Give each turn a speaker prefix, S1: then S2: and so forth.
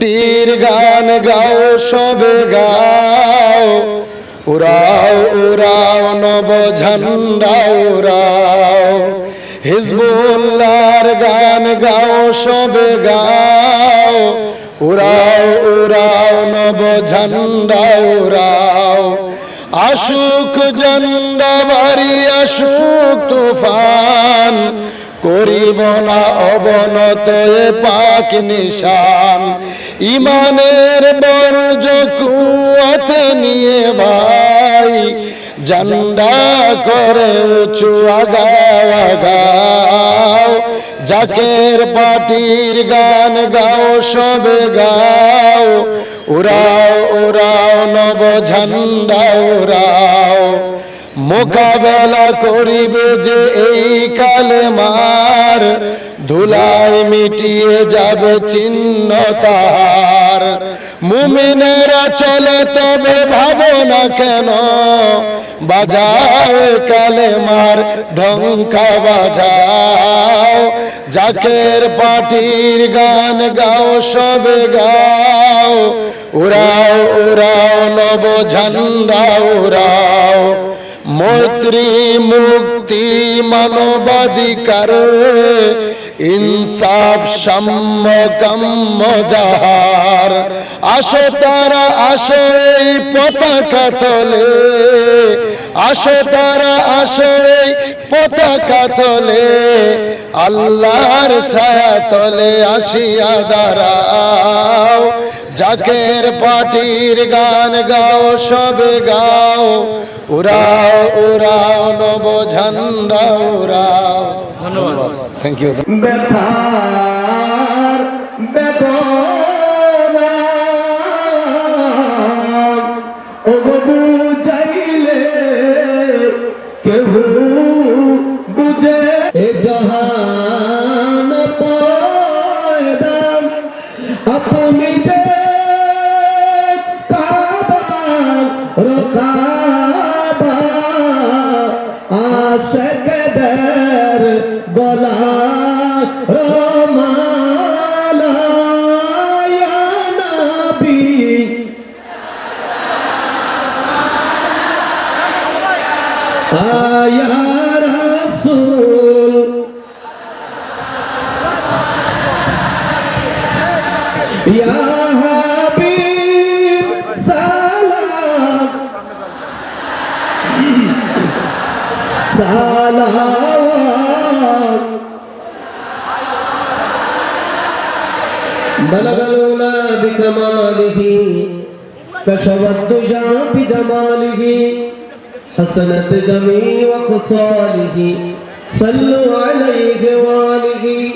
S1: তীর গান গাও, সবে গাও। উড়াও উড়াও, নব ঝান্ডা উড়াও। হিজবুল্লাহর গান গাও, সবে গাও। উড়াও উড়াও, নব ঝান্ডা উড়াও। আশুক জন্ডা বাড়ি আশুক তুফান। করিব না অবনত পাক নিশান। ইমানের বর্জ কুয়াতে নিয়ে ভাই, জান্ডা করে উঁচু আগাও আগাও। জাকের পাটির গান গাও, সবে গাও। উড়াও উড়াও নব ঝান্ডা মোকাবেলা করিবে যে এই কালে মার ধুলায় মিটিয়ে যাবে চিহ্ন তাহার। মুমিনেরা চলে, তবে ভাবো না কেন? বাজাও কালে মার ঢঙ্কা বাজাও। জাকের পাটির গান গাও, সবে গাও। উড়াও উড়াও, নব ঝান্ডা উড়াও। মৈত্রী মুক্তি মানবাধিকার, ইনসাফ সাম্য কাম্য যাহার। আসো তারা, আসো এই পতাকা তলে। আসো তারা, আসো এই পতাকা তলে। আল্লাহর ছায়া তলে আসিয়া দাঁড়াও। জাকের পাটির গান গাও, সবে গাও। উড়াও উড়াও, নব ঝান্ডা উড়াও। ধন্যবাদ। থ্যাংক ইউ
S2: ব্যথার বেদনা। ও বুঝাইলে কেহ বুঝে? এ জাহান পয়দা আপনি যে কাবা রকাবা গলা আয়া রাসূল। ইয়া হাবিব সালাম। بلغ الأولى بكماله كشف الدجى بجماله حسنت جميع خصاله صلوا عليه وآله